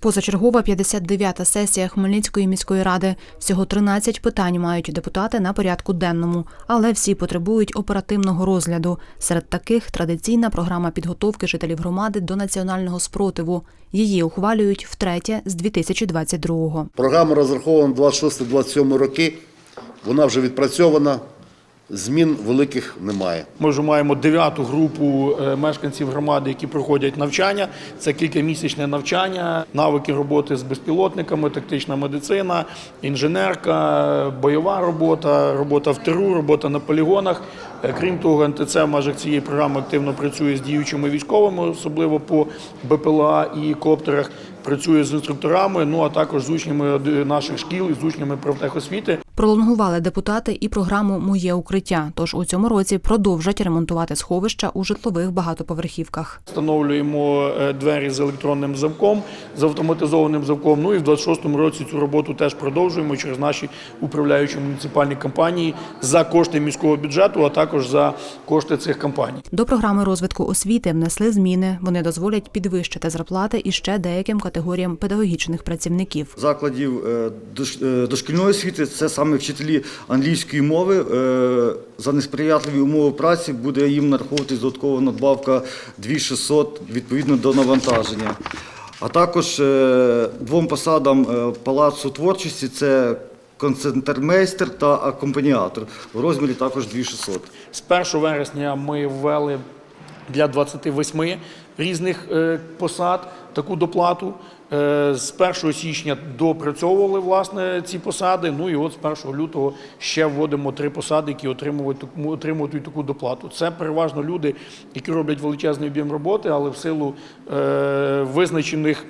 Позачергова 59-та сесія Хмельницької міської ради. Всього 13 питань мають депутати на порядку денному, але всі потребують оперативного розгляду. Серед таких традиційна програма підготовки жителів громади до національного спротиву. Її ухвалюють втретє з 2022-го. Програма розрахована на 26-27 роки. Вона вже відпрацьована. Змін великих немає. Ми вже маємо дев'яту групу е, мешканців громади, які проходять навчання. Це кількамісячне навчання, навики роботи з безпілотниками, тактична медицина, інженерка, бойова робота, робота в ТРУ, робота на полігонах. Е, Крім того, НТЦ в межах цієї програми активно працює з діючими військовими, особливо по БПЛА і коптерах. Працює з інструкторами, ну а також з учнями наших шкіл і з учнями профтехосвіти. Пролонгували депутати і програму Моє укриття. Тож у цьому році продовжать ремонтувати сховища у житлових багатоповерхівках. Встановлюємо е, двері з електронним замком, з автоматизованим замком. Ну і в 26-му році цю роботу теж продовжуємо через наші управляючі муніципальні компанії за кошти міського бюджету, а також за кошти цих компаній. До програми розвитку освіти внесли зміни. Вони дозволять підвищити зарплати і ще деяким категоріям педагогічних працівників. закладів е, е, дошкільної освіти це саме вчителі англійської мови. Е, За несприятливі умови праці буде їм нараховуватись додаткова надбавка 2600 відповідно до навантаження. А також е, двом посадам е, палацу творчості це концентрмейстер та акомпаніатор в розмірі також 2600. З 1 вересня ми ввели для 28 різних е, посад таку доплату. Е, З 1 січня допрацьовували власне ці посади. Ну і от з 1 лютого ще вводимо три посади, які отримують отримують таку доплату. Це переважно люди, які роблять величезний об'єм роботи, але в силу е, визначених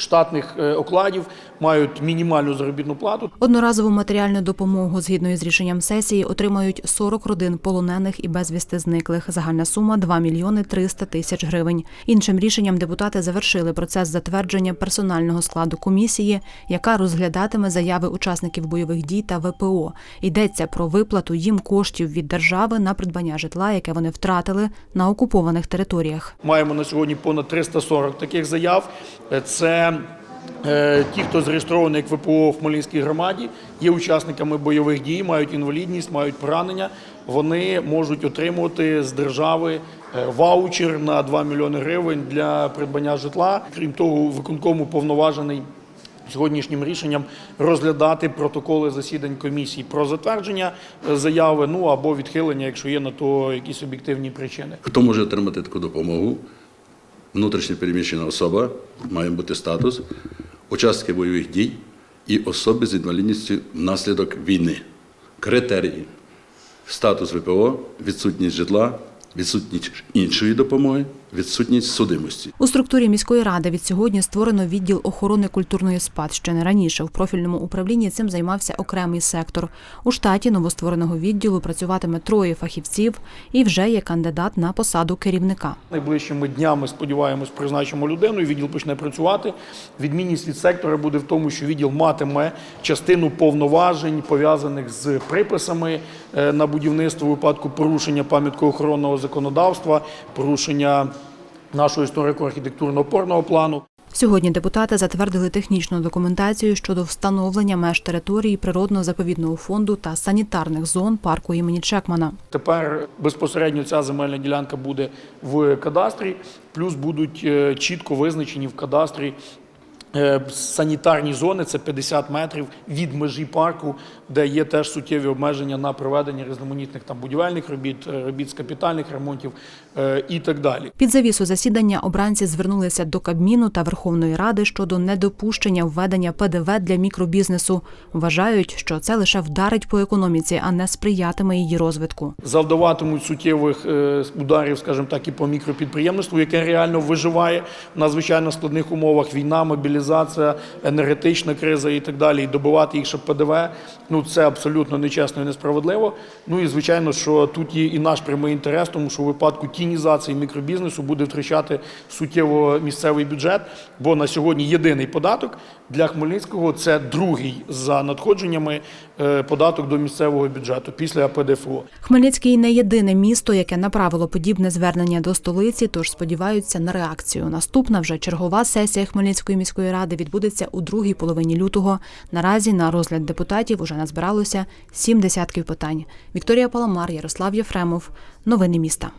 штатних е, окладів мають мінімальну заробітну плату. Одноразову матеріальну допомогу згідно із рішенням сесії отримають 40 родин полонених і безвісти зниклих. Загальна сума 2 мільйони 300 тисяч гривень. Іншим рішенням депутати завершили процес затвердження персонального складу комісії, яка розглядатиме заяви учасників бойових дій та ВПО. Йдеться про виплату їм коштів від держави на придбання житла, яке вони втратили на окупованих територіях. Маємо на сьогодні понад 340 таких заяв. Е, Е, ті, хто зареєстрований як ВПО в Хмельницькій громаді, є учасниками бойових дій, мають інвалідність, мають поранення. Вони можуть отримувати з держави е, ваучер на 2 мільйони гривень для придбання житла. Крім того, виконкому повноважений сьогоднішнім рішенням розглядати протоколи засідань комісії про затвердження е, заяви, ну або відхилення, якщо є на то якісь об'єктивні причини. Хто може отримати таку допомогу? Внутрішньо переміщена особа, має бути статус, учасники бойових дій і особи з інвалідністю внаслідок війни. Критерії: статус ВПО, відсутність житла, відсутність іншої допомоги, відсутність судимості. У структурі міської ради від сьогодні створено відділ охорони культурної спадщини. Раніше в профільному управлінні цим займався окремий сектор. У штаті новоствореного відділу працюватиме троє фахівців і вже є кандидат на посаду керівника. Найближчими днями сподіваємось, призначимо людину, і відділ почне працювати. Відмінність від сектора буде в тому, що відділ матиме частину повноважень пов'язаних з приписами е, на будівництво у випадку порушення пам'яткоохоронного законодавства, порушення нашого історико-архітектурно-опорного плану. Сьогодні депутати затвердили технічну документацію щодо встановлення меж території природно-заповідного фонду та санітарних зон парку імені Чекмана. Тепер безпосередньо ця земельна ділянка буде в кадастрі, плюс будуть е, чітко визначені в кадастрі. Е, Санітарні зони це 50 метрів від межі парку, де є теж суттєві обмеження на проведення різноманітних там будівельних робіт, е, робіт з капітальних ремонтів е, і так далі. Під завісу засідання обранці звернулися до Кабміну та Верховної Ради щодо недопущення введення ПДВ для мікробізнесу. Вважають, що це лише вдарить по економіці, а не сприятиме її розвитку. завдаватимуть суттєвих ударів, скажімо так, і по мікропідприємництву, яке реально виживає в надзвичайно складних умовах. Війна, мобілізація, енергетична криза і так далі. І добивати їх ще ПДВ. Ну це абсолютно нечесно і несправедливо. Ну і звичайно, що тут є і наш прямий інтерес, тому що у випадку тінізації мікробізнесу буде втрачати суттєво місцевий бюджет. Бо на сьогодні єдиний податок для Хмельницького це другий за надходженнями е, податок до місцевого бюджету після ПДФО. Хмельницький не єдине місто, яке направило подібне звернення до столиці, тож сподіваються на реакцію. Наступна вже чергова сесія Хмельницької міської міської ради відбудеться у другій половині лютого. Наразі на розгляд депутатів уже назбиралося сім десятків питань. Вікторія Паламар, Ярослав Єфремов. Новини міста.